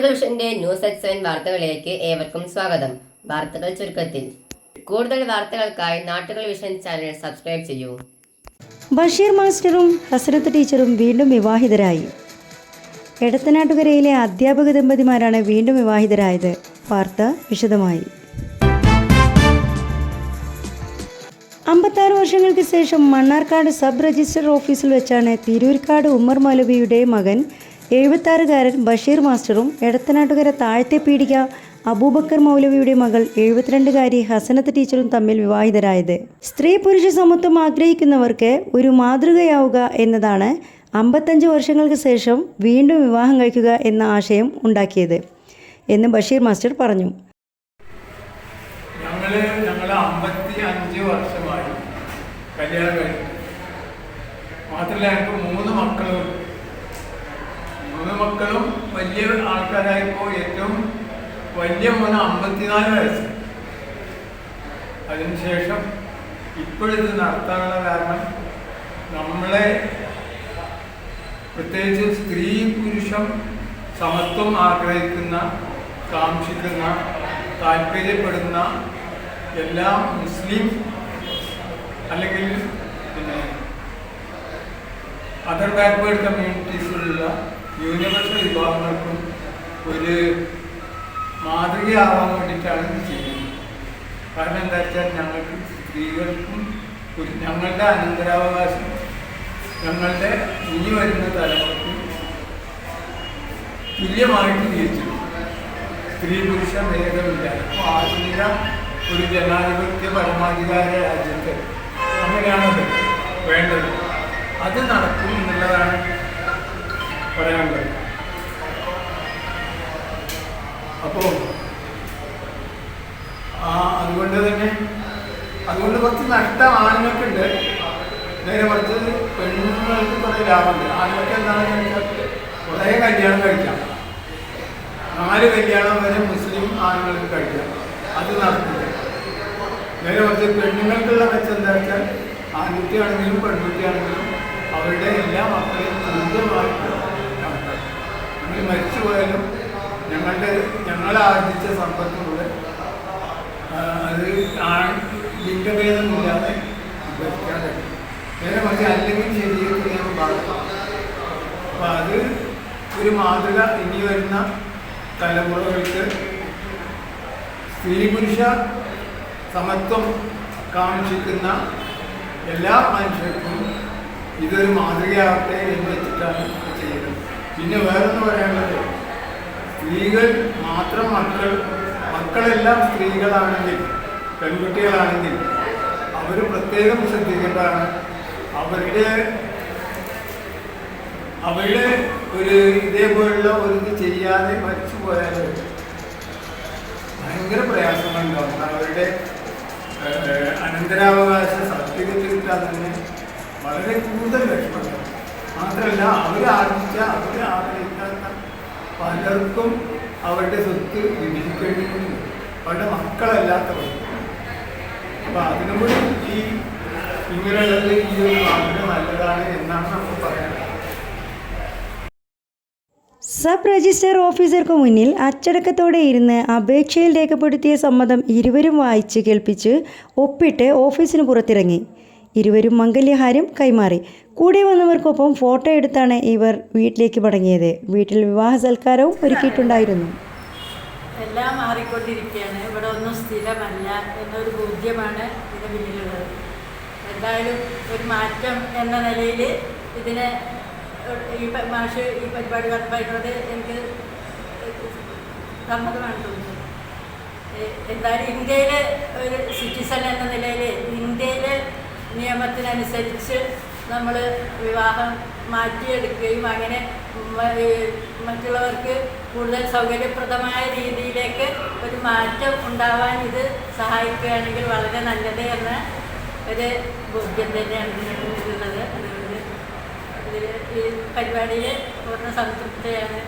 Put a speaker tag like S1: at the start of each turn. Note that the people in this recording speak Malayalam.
S1: വിഷന്റെ ന്യൂസ് അറ്റ് സെവൻ വാർത്തകളിലേക്ക് ഏവർക്കും സ്വാഗതം. വാർത്തകൾ ചുരുക്കത്തിൽ. കൂടുതൽ വാർത്തകൾക്കായി നാട്ടുകൾ വിഷൻ ചാനൽ സബ്സ്ക്രൈബ് ചെയ്യൂ.
S2: ബഷീർ മാസ്റ്ററും ഹസരത്ത് ടീച്ചറും വീണ്ടും വിവാഹിതരായി. എടത്തനാട്ടുകരയിലെ അധ്യാപക ദമ്പതിമാരാണ് വീണ്ടും വിവാഹിതരായത്. വാർത്ത വിശദമായി. അമ്പത്താറ് വർഷങ്ങൾക്ക് ശേഷം മണ്ണാർക്കാട് സബ് രജിസ്റ്റർ ഓഫീസിൽ വെച്ചാണ് തിരൂർക്കാട് ഉമ്മർ മൗലവിയുടെ മകൻ എഴുപത്താറുകാരൻ ബഷീർ മാസ്റ്ററും എടത്തനാട്ടുകര താഴത്തെ പീടിക അബൂബക്കർ മൗലവിയുടെ മകൾ എഴുപത്തിരണ്ടുകാരി ഹസനത്ത് ടീച്ചറും തമ്മിൽ വിവാഹിതരായത്. സ്ത്രീ പുരുഷ സമത്വം ആഗ്രഹിക്കുന്നവർക്ക് ഒരു മാതൃകയാവുക എന്നതാണ് അമ്പത്തഞ്ച് വർഷങ്ങൾക്ക് ശേഷം വീണ്ടും വിവാഹം കഴിക്കുക എന്ന ആശയം ഉണ്ടാക്കിയത് എന്ന് ബഷീർ മാസ്റ്റർ പറഞ്ഞു.
S3: ഞങ്ങൾ അഞ്ച് വർഷമായി കല്യാണം മൂന്ന് മക്കളും മക്കളും വലിയ ആൾക്കാരായപ്പോൾ ഏറ്റവും വലിയ മോന് അമ്പത്തിനാല് വയസ്സ്. അതിനുശേഷം ഇപ്പോഴിത് നടത്താനുള്ള കാരണം നമ്മളെ പ്രത്യേകിച്ച് സ്ത്രീ പുരുഷം സമത്വം ആഗ്രഹിക്കുന്ന കാക്ഷിക്കുന്ന താല്പര്യപ്പെടുന്ന എല്ലാ മുസ്ലിം അല്ലെങ്കിൽ പിന്നെ അതർ ബാക്ക്വേർഡ് കമ്മ്യൂണിറ്റീസിലുള്ള ന്യൂനപക്ഷ വിഭാഗങ്ങൾക്കും ഒരു മാതൃകയാവാൻ വേണ്ടിയിട്ടാണ് ഇത് ചെയ്യുന്നത്. കാരണം എന്താ വെച്ചാൽ ഞങ്ങൾക്ക് സ്ത്രീകൾക്കും ഒരു- ഞങ്ങളുടെ അനന്തരാവകാശം ഞങ്ങളുടെ ഇനി വരുന്ന തലമുറയ്ക്ക് തുല്യമായിട്ട് ജീവിച്ചു സ്ത്രീ പുരുഷ ഭേദമില്ല. അപ്പോൾ ആധുനിക ഒരു ജനാധിപത്യ പരമാധികാര രാജ്യത്ത് അങ്ങനെയാണത് വേണ്ടത്. അത് നടക്കും എന്നുള്ളതാണ് കുറച്ച് ആണുങ്ങൾക്ക് ആണുങ്ങൾക്കുണ്ട് നേരെ മറിച്ച് പെണ്ണുങ്ങൾക്ക് കുറേ ലാഭമുണ്ട്. ആണുങ്ങൾക്ക് എന്താണെന്ന് വെച്ചാൽ കുറേ കല്യാണം കഴിക്കാം. നാല് കല്യാണം വരെ മുസ്ലിം ആണുങ്ങൾക്ക് കഴിക്കാം. അത് നടക്കില്ല. നേരെ മറിച്ച് പെണ്ണുങ്ങൾക്കുള്ള മെച്ചം എന്താ വെച്ചാൽ ആൺകുട്ടിയാണെങ്കിലും പെൺകുട്ടിയാണെങ്കിലും അവരുടെ എല്ലാ മക്കളെയും തുല്യമായിട്ട് കണക്കാക്കും നമ്മൾ മരിച്ചു പോയാലും ഞങ്ങളുടെ ഞങ്ങൾ ആർജിച്ച സമ്പത്തിലൂടെ അത് ആൺ ലിംഗഭേദമില്ലാതെ ഭരിക്കാൻ കഴിയും നേരെ മറിച്ച് അല്ലെങ്കിൽ ശരീരത്തിൽ ഞാൻ ബാധിക്കും അപ്പം അത് ഒരു മാതൃക ഇനി വരുന്ന തലമുറകൾക്ക് സ്ത്രീ പുരുഷ സമത്വം കാണിച്ചിരിക്കുന്ന എല്ലാ മനുഷ്യർക്കും ഇതൊരു മാതൃകയാവട്ടെ എന്ന് വെച്ചിട്ടാണ് ചെയ്യുന്നത്. പിന്നെ വേറൊന്ന് പറയാനുള്ളത് സ്ത്രീകൾ മാത്രം മക്കൾ മക്കളെല്ലാം സ്ത്രീകളാണെങ്കിൽ പെൺകുട്ടികളാണെങ്കിൽ അവർ പ്രത്യേകം ശ്രദ്ധിക്കേണ്ടതാണ്. അവരുടെ അവരുടെ ഒരു ഇതേപോലുള്ള ഒരു ഇത് ചെയ്യാതെ മരിച്ചു പോയാൽ ഭയങ്കര പ്രയാസങ്ങളുണ്ടാവും. അവരുടെ അനന്തരാവകാശ സർട്ടിഫിക്കറ്റ് കിട്ടാൻ തന്നെ വളരെ കൂടുതൽ വിഷമമുണ്ടാവും. മാത്രമല്ല അവർ ആർജിച്ച അവർ ആഗ്രഹിക്കാത്ത പലർക്കും അവരുടെ സ്വത്ത് വിഭജിക്കേണ്ടി പല അവരുടെ മക്കളല്ലാത്തവർ
S2: സബ് രജിസ്റ്റർ ഓഫീസർക്ക് മുന്നിൽ അച്ചടക്കത്തോടെ ഇരുന്ന് അപേക്ഷയിൽ രേഖപ്പെടുത്തിയ സമ്മതം ഇരുവരും വായിച്ച് കേൾപ്പിച്ച് ഒപ്പിട്ട് ഓഫീസിന് പുറത്തിറങ്ങി. ഇരുവരും മംഗല്യഹാരം കൈമാറി. കൂടെ വന്നവർക്കൊപ്പം ഫോട്ടോ എടുത്താണ് ഇവർ വീട്ടിലേക്ക് മടങ്ങിയത്. വീട്ടിൽ വിവാഹ സൽക്കാരവും ഒരുക്കിയിട്ടുണ്ടായിരുന്നു.
S4: എല്ലാം മാറിക്കൊണ്ടിരിക്കുകയാണ്. ഇവിടെ ഒന്നും സ്ഥിരമല്ല എന്നൊരു ബോധ്യമാണ് ഇതിന് പിന്നിലുള്ളത്. എന്തായാലും ഒരു മാറ്റം എന്ന നിലയിൽ ഇതിനെ ഈ മാഷ് ഈ പരിപാടി വർപ്പായിട്ടുള്ളത് എനിക്ക് സമ്മതമാണ് തോന്നുന്നത്. എന്തായാലും ഇന്ത്യയിലെ ഒരു സിറ്റിസൺ എന്ന നിലയിൽ ഇന്ത്യയിലെ നിയമത്തിനനുസരിച്ച് നമ്മൾ വിവാഹം മാറ്റിയെടുക്കുകയും അങ്ങനെ മറ്റുള്ളവർക്ക് കൂടുതൽ സൗകര്യപ്രദമായ രീതിയിലേക്ക് ഒരു മാറ്റം ഉണ്ടാവാൻ ഇത് സഹായിക്കുകയാണെങ്കിൽ വളരെ നല്ലത് എന്ന ഒരു ബോധ്യം തന്നെയാണ് ഇതിനുള്ളത് അതുകൊണ്ട് ഈ പരിപാടിയിൽ പൂർണ സംതൃപ്തിയാണ്